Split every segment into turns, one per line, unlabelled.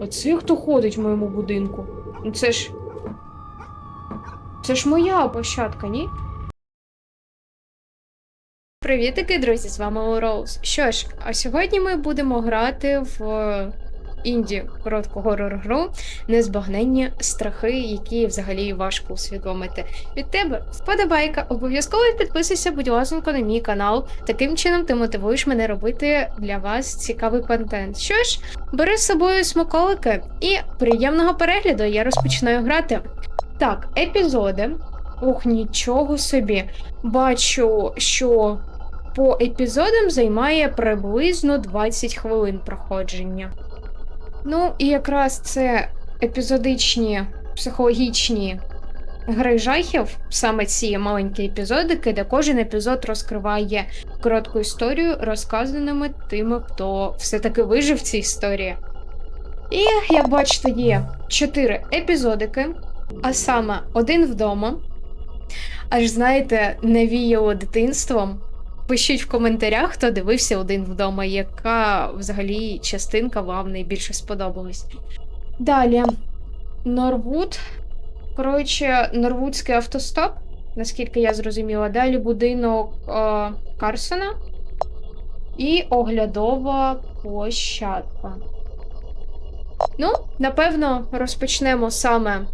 Оце хто ходить в моєму будинку? Ну це ж. Це ж моя площадка, ні? Привітики, друзі! З вами Роуз. Що ж, а сьогодні ми будемо грати в інді коротку горор-гру Незбагненні страхи, які взагалі важко усвідомити. Від тебе вподобайка. Обов'язково підписуйся, будь ласка, на мій канал. Таким чином ти мотивуєш мене робити для вас цікавий контент. Що ж, бери з собою смаколики і приємного перегляду. Я розпочинаю грати. Так, епізоди. Ух, нічого собі. Бачу, що по епізодам займає приблизно 20 хвилин проходження. Ну, і якраз це епізодичні психологічні гри жахів, саме ці маленькі епізодики, де кожен епізод розкриває коротку історію, розказаними тими, хто все-таки вижив в цій історії. І, як бачите, є 4 епізодики, а саме один вдома. Аж знаєте, навіяло дитинством. Пишіть в коментарях, хто дивився один вдома, яка взагалі частинка вам найбільше сподобалась. Далі. Норвуд. Коротше, Норвудський автостоп, наскільки я зрозуміла. Далі будинок е, Карсона і оглядова площадка. Ну, напевно, розпочнемо саме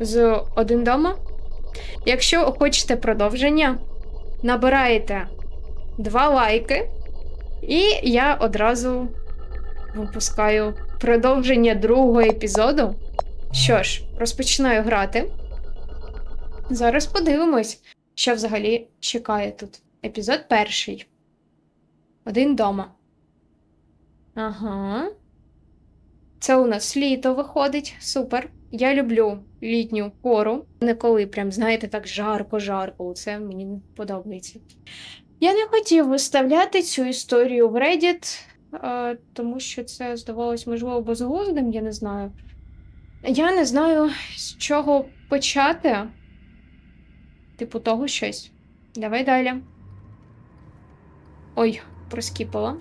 з один дома. Якщо хочете продовження, набираєте два лайки, і я одразу випускаю продовження другого епізоду. Що ж, розпочинаю грати. Зараз подивимось, що взагалі чекає тут. Епізод перший. Один дома. Ага. Це у нас літо виходить. Супер. Я люблю літню пору. Не коли прям, знаєте, так жарко-жарко. Це мені подобається. Я не хотів виставляти цю історію в Reddit, е, тому що це здавалось, можливо, безглуздим, я не знаю. Я не знаю, з чого почати. Типу того щось. Давай далі. Ой, проскіпала.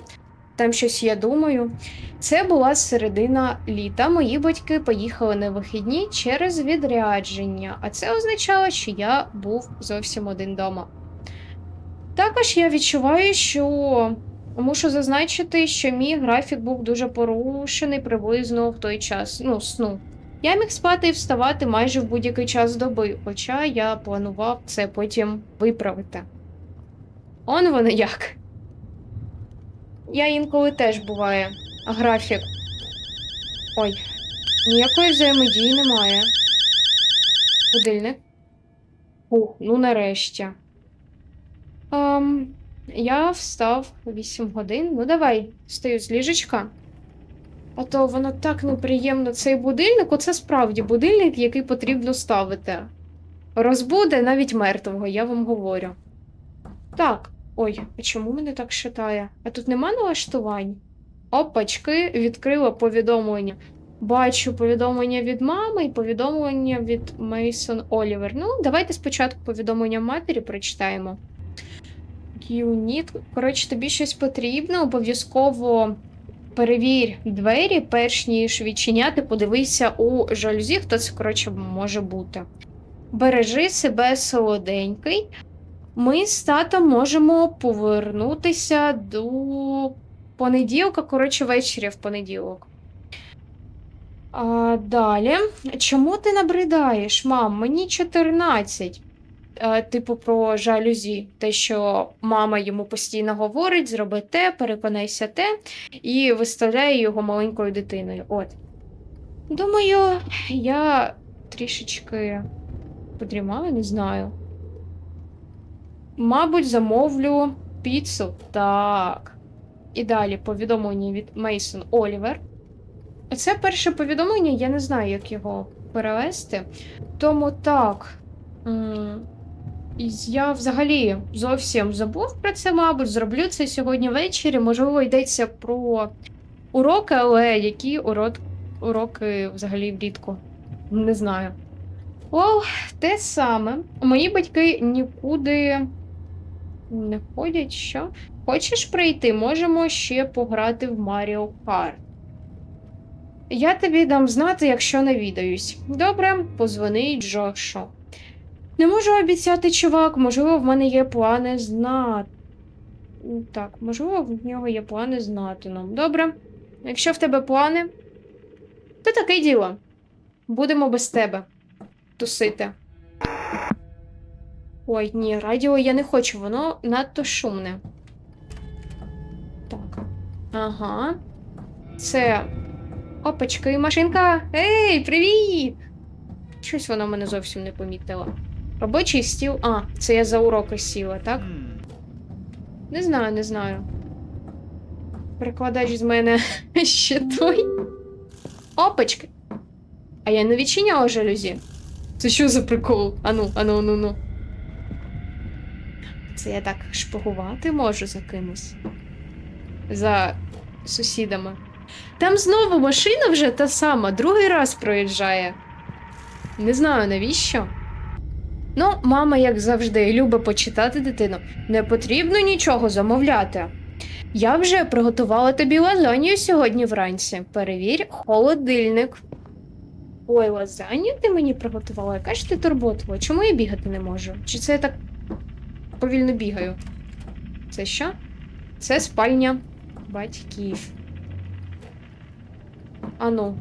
Там щось я думаю. Це була середина літа. Мої батьки поїхали на вихідні через відрядження, а це означало, що я був зовсім один вдома. Також я відчуваю, що мушу зазначити, що мій графік був дуже порушений приблизно в той час ну, сну. Я міг спати і вставати майже в будь-який час доби, хоча я планував це потім виправити. Он воно як. Я інколи теж буває. Графік. Ой, ніякої взаємодії немає. Будильник. Ух, ну нарешті. Ем, я встав 8 годин. Ну, давай, встаю з ліжечка. А то воно так неприємно цей будильник. Оце справді будильник, який потрібно ставити. Розбуде навіть мертвого, я вам говорю. Так, ой, а чому мене так шатає? А тут нема налаштувань? Опачки, відкрила повідомлення. Бачу повідомлення від мами і повідомлення від Мейсон Олівер. Ну, давайте спочатку повідомлення матері прочитаємо. Юніт. Коротше, тобі щось потрібно, обов'язково перевір двері, перш ніж відчиняти, подивися у жалюзі, хто це, коротше, може бути. Бережи себе солоденький. Ми з татом можемо повернутися до понеділка, коротше, ввечері в понеділок. А, Далі. Чому ти набридаєш, мам? Мені 14. Е, Типу, про жалюзі. Те, що мама йому постійно говорить, зроби те, переконайся те, і виставляє його маленькою дитиною. От. Думаю, я трішечки подрімаю, не знаю. Мабуть, замовлю піцу. Так. І далі повідомлення від Мейсон Олівер. Це перше повідомлення, я не знаю, як його перевести. Тому так. Я взагалі зовсім забув про це, мабуть. Зроблю це сьогодні ввечері. Можливо, йдеться про уроки, але які урок... уроки взагалі влітку? Не знаю. О, те саме. Мої батьки нікуди не ходять, що? Хочеш прийти? Можемо ще пограти в Маріо Карт. Я тобі дам знати, якщо навідаюсь. Добре, позвони Джошу. Не можу обіцяти, чувак, можливо, в мене є плани з Нат... Так, можливо, в нього є плани з Натаном. Добре. Якщо в тебе плани, то таке діло. Будемо без тебе тусити. Ой, ні, радіо я не хочу, воно надто шумне. Так. Ага. Це. Опачка і машинка. Ей, привіт! Щось вона мене зовсім не помітила. Робочий стіл. А, це я за уроки сіла, так? Не знаю, не знаю. Перекладач з мене ще той. Опачки. А я не відчиняла жалюзі. Це що за прикол? Ану, ану, ану, ну. Це я так шпигувати можу за кимось. За сусідами. Там знову машина вже та сама, другий раз проїжджає. Не знаю навіщо. Ну, мама, як завжди, любить почитати дитину. Не потрібно нічого замовляти. Я вже приготувала тобі лазанью сьогодні вранці. Перевір холодильник. Ой, лазанью ти мені приготувала? Яка ж ти турботова? Чому я бігати не можу? Чи це я так повільно бігаю? Це що? Це спальня батьків. Ану,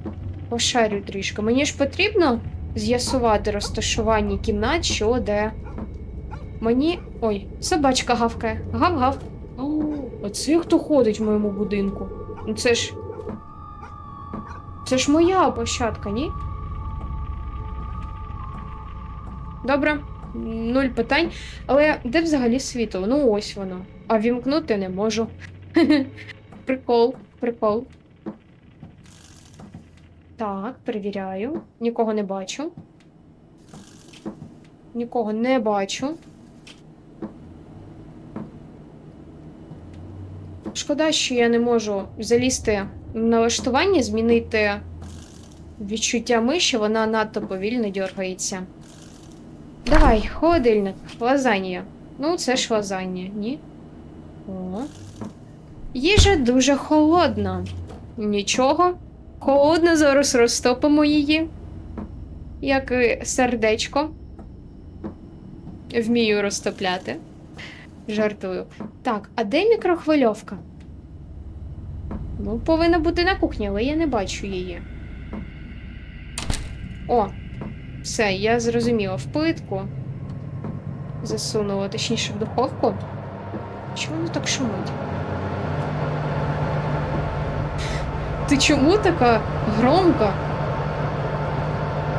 пошарю трішки. Мені ж потрібно з'ясувати розташування кімнат, що де. Мені. Ой, собачка гавкає. Гав-гав. О, а це хто ходить в моєму будинку? Ну це ж. Це ж моя площадка, ні? Добре, нуль питань. Але де взагалі світло? Ну ось воно. А вімкнути не можу. Прикол, прикол. Так, перевіряю. Нікого не бачу. Нікого не бачу. Шкода, що я не можу залізти в налаштування, змінити відчуття миші, вона надто повільно дергається. Давай, холодильник, лазанья. Ну, це ж лазанья, ні? О. Їжа дуже холодна. Нічого. Холодно, зараз розтопимо її. Як сердечко. Вмію розтопляти. Жартую. Так, а де мікрохвильовка? Ну, повинна бути на кухні, але я не бачу її. О, все, я зрозуміла. В плитку. Засунула, точніше, в духовку. Чому воно так шумить? Ти чому така громка?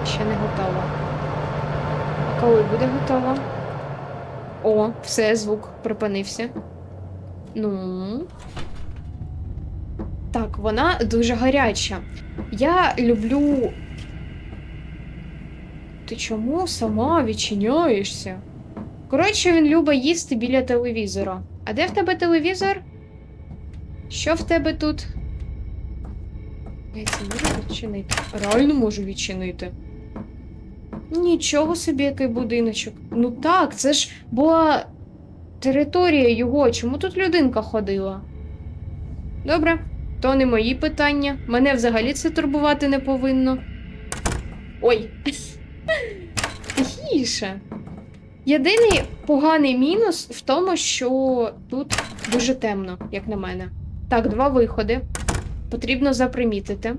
Ще не готова. А коли буде готова? О, все, звук припинився. Ну. Так, вона дуже гаряча. Я люблю. Ти чому сама відчиняєшся? Коротше, він любить їсти біля телевізора. А де в тебе телевізор? Що в тебе тут? Я це можу відчинити. Реально можу відчинити. Нічого собі, який будиночок. Ну так, це ж була територія його. Чому тут людинка ходила? Добре, то не мої питання. Мене взагалі це турбувати не повинно. Ой. Тихіше. Єдиний поганий мінус в тому, що тут дуже темно, як на мене. Так, два виходи. Потрібно запримітити.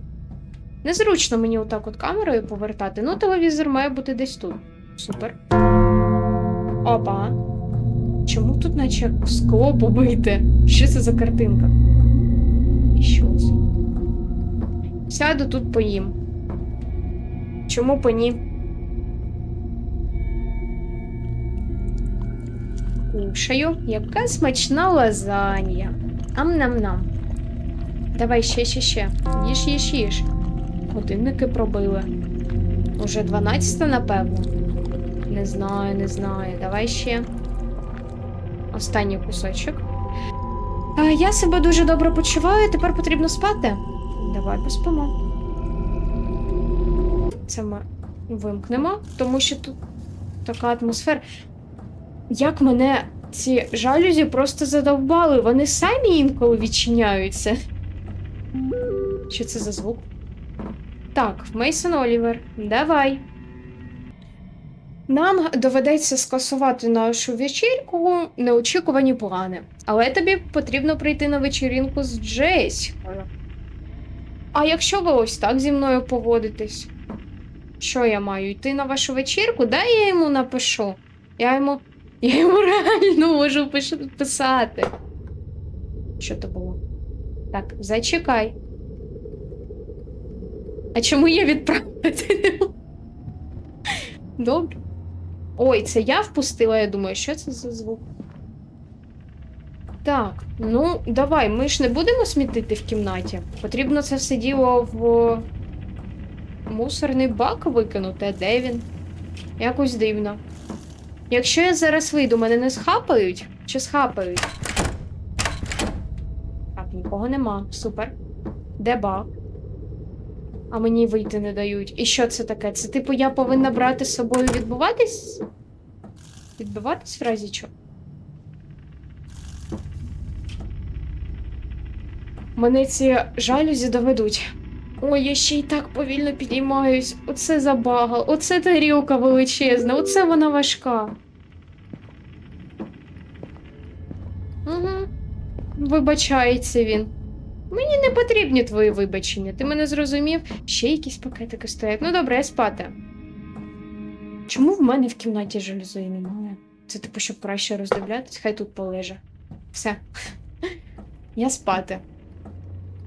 Незручно мені отак от камерою повертати. Ну, телевізор має бути десь тут. Супер. Опа. Чому тут наче скло побите? Що це за картинка? І що це? Сяду тут поїм. Чому по ні? Кушаю. Яка смачна лазанья. Ам-нам-нам. Давай ще, ще, ще. Їж, їж, їж. Годинники пробили. Уже 12, напевно. Не знаю, не знаю. Давай ще. Останній кусочок. А, я себе дуже добре почуваю, тепер потрібно спати. Давай поспимо. Це ми вимкнемо, тому що тут така атмосфера. Як мене ці жалюзі просто задовбали, вони самі інколи відчиняються. Що це за звук? Так, Мейсон Олівер, давай. Нам доведеться скасувати нашу вечірку неочікувані плани. Але тобі потрібно прийти на вечірінку з Джесікою. А якщо ви ось так зі мною поводитесь? Що я маю? Йти на вашу вечірку? Дай я йому напишу. Я йому. Я йому реально можу писати. Що то було? Так, зачекай. А чому я відправити? Добре. Ой, це я впустила, я думаю, що це за звук? Так, ну давай, ми ж не будемо смітити в кімнаті. Потрібно це все діло в мусорний бак викинути, а де він? Якось дивно. Якщо я зараз вийду, мене не схапають? Чи схапають? Так, нікого нема. Супер. Де бак? А мені вийти не дають. І що це таке? Це типу я повинна брати з собою відбуватись? Відбуватись в разі чого? Мене ці жалюзі доведуть. Ой, я ще й так повільно підіймаюсь. Оце забага, оце тарілка величезна, оце вона важка. Угу. Вибачається він. Мені не потрібні твої вибачення. Ти мене зрозумів? Ще якісь пакетики стоять. Ну добре, я спати. Чому в мене в кімнаті жалюзої немає? Це типу, щоб краще роздивлятись, хай тут полеже. Все. Я спати.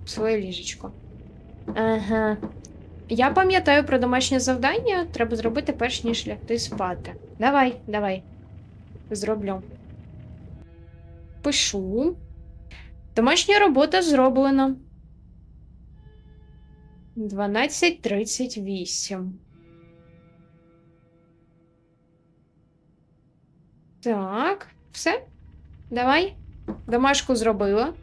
В своє ліжечко. Ага. Я пам'ятаю про домашнє завдання. Треба зробити перш ніж лягти спати. Давай, давай. Зроблю. Пишу. Домашня робота зроблена. 12.38. Так, все. Давай. Домашку зробила.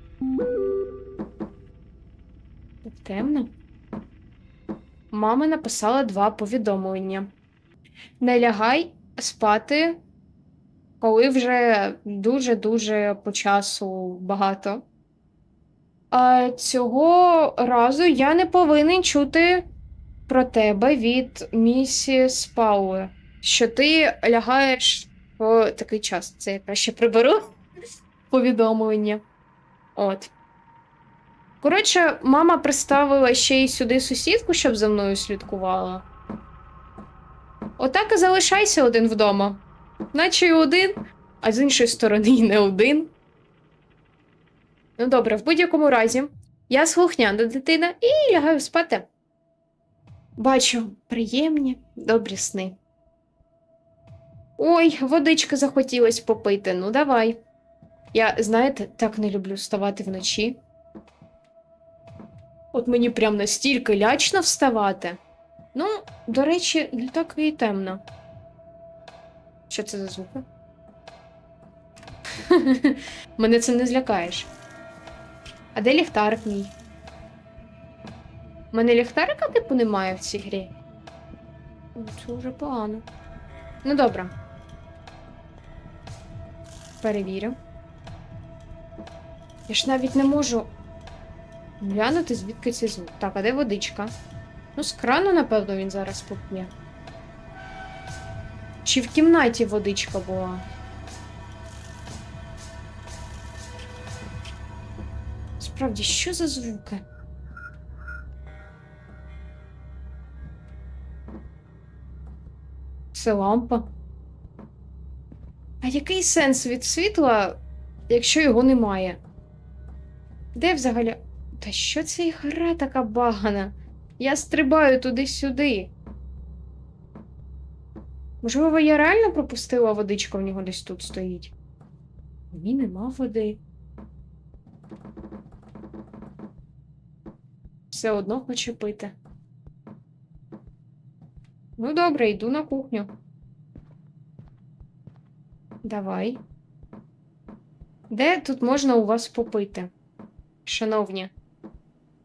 Тут Темно. Мама написала два повідомлення. Не лягай спати, коли вже дуже-дуже по часу багато. А цього разу я не повинен чути про тебе від місіс Пауе, що ти лягаєш в такий час. Це я краще приберу повідомлення. От. Коротше, мама приставила ще й сюди сусідку, щоб за мною слідкувала. Отак і залишайся один вдома. Наче й один, а з іншої сторони й не один. Ну добре, в будь-якому разі, я слухняна дитина і лягаю спати. Бачу приємні, добрі сни. Ой, водички захотілось попити. Ну, давай. Я, знаєте, так не люблю вставати вночі. От мені прям настільки лячно вставати. Ну, до речі, не так і темно. Що це за звуки? Мене це не злякаєш. А де ліхтарик мій? У мене ліхтарика, типу, немає в цій грі. Це вже погано. Ну, добре. Перевірю. Я ж навіть не можу глянути, звідки цей звук. Так, а де водичка? Ну, з крану, напевно, він зараз поп'є. Чи в кімнаті водичка була? Справді, що за звуки? Це лампа. А який сенс від світла, якщо його немає? Де взагалі. Та що це гра така багана? Я стрибаю туди-сюди. Можливо, я реально пропустила водичка в нього десь тут стоїть. Ні, нема води. Все одно хоче пити. Ну, добре, йду на кухню. Давай. Де тут можна у вас попити? Шановні.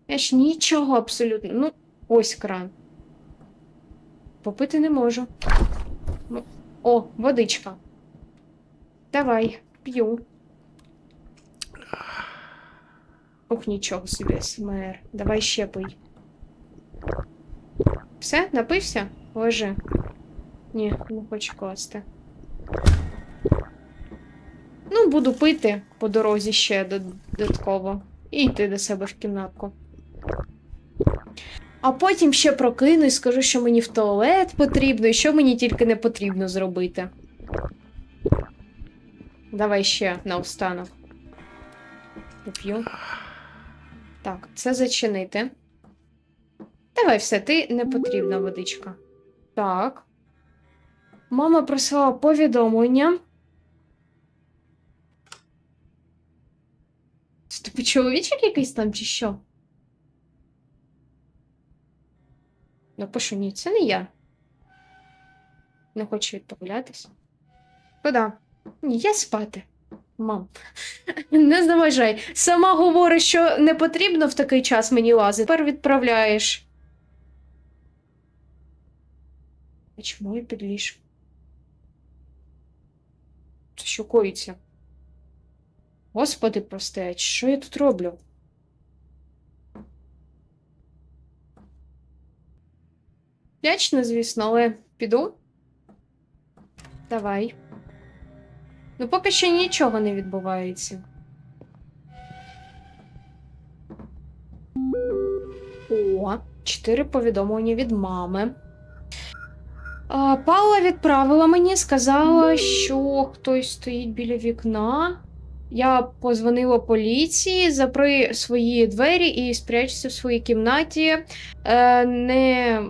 Я ж нічого абсолютно. Ну, ось кран. Попити не можу. О, водичка. Давай, п'ю. Ох, нічого собі, СМР. Давай ще пий. Все, напився? Лежи. Ні, не хочу класти. Ну, буду пити по дорозі ще додатково. І йти до себе в кімнатку. А потім ще прокинусь, скажу, що мені в туалет потрібно, і що мені тільки не потрібно зробити. Давай ще наостанок. Поп'ю. Так, це зачинити. Давай все, ти не потрібна водичка. Так. Мама прислала повідомлення. Це тобі чоловічок якийсь там чи що? Напишу, ні, це не я. Не хочу відправлятись. Куда? Ні, я спати. Мам, не заважай. Сама говориш, що не потрібно в такий час мені лазити. Тепер відправляєш. Чому я під ліжком? Це що коїться? Господи, прости, а що я тут роблю? Вдячна, звісно, але піду. Давай. Ну, поки що нічого не відбувається. О, чотири повідомлення від мами. А, Паула відправила мені, сказала, що хтось стоїть біля вікна. Я позвонила поліції, запри свої двері і спрячься в своїй кімнаті. Е, не.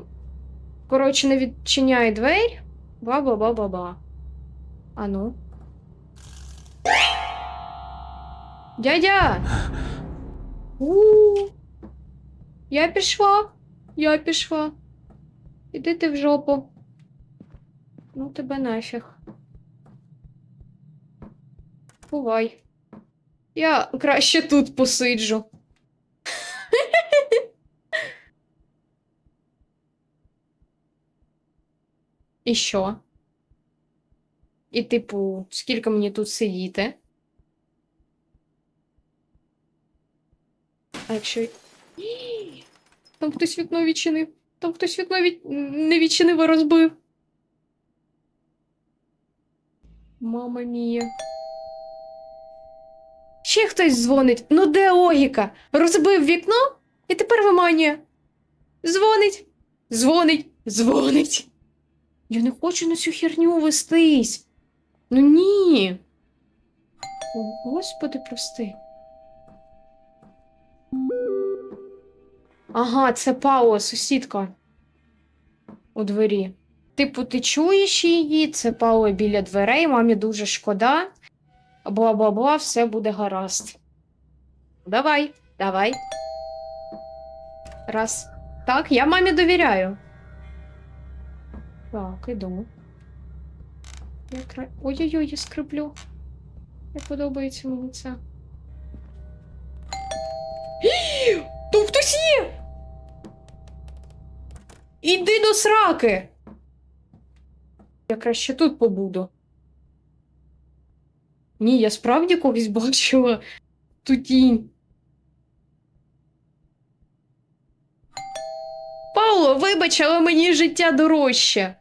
Коротше, не відчиняй двері. Ба-ба-ба-ба-ба. А Дядя! У-у-я пішла. Я пішла. Іди ти в жопу. Ну тебе нафіг. Бувай. Я краще тут посиджу. І що? І, типу, скільки мені тут сидіти? А якщо. Там хтось вікно відчинив. Там хтось вікно від... не відчинив, а розбив. Мама мія. Ще хтось дзвонить. Ну де логіка? Розбив вікно і тепер виманює. Дзвонить. Дзвонить. Дзвонить. Я не хочу на цю херню вестись. Ну ні. О, Господи, прости. Ага, це Паула, сусідка. У двері. Типу, ти чуєш її, це Паула біля дверей, мамі дуже шкода. Бла-бла-бла, все буде гаразд. Давай, давай. Раз. Так, я мамі довіряю. Так, іду. Кра... Ой-ой-ой, я скриплю. Не подобається мені це. Тут хтось є! Іди до сраки! Я краще тут побуду. Ні, я справді когось бачила ту тінь. Пауло, вибач, але мені життя дорожче.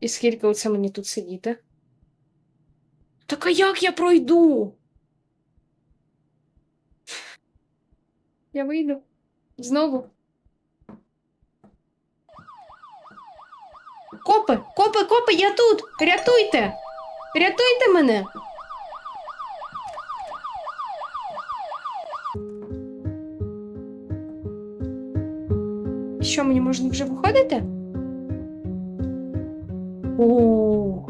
І скільки оце мені тут сидіти? Так а як я пройду? Я вийду. Знову. Копи, копи, копи, я тут! Рятуйте! Рятуйте мене! Що, мені можна вже виходити? О.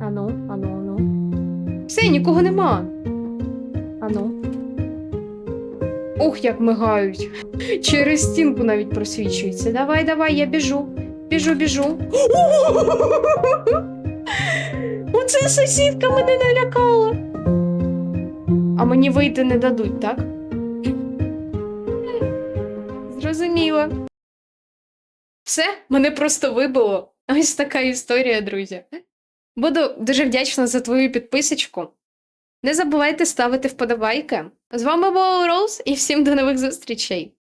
Ану, ану, ану. Все, нікого нема. Ану. Ух, як мигають. Через стінку навіть просвічується. Давай, давай, я біжу. Біжу, біжу. Оце сусідка мене налякала. А мені вийти не дадуть, так? Зрозуміло. Все, мене просто вибило. Ось така історія, друзі. Буду дуже вдячна за твою підписочку. Не забувайте ставити вподобайки. З вами була Роуз і всім до нових зустрічей!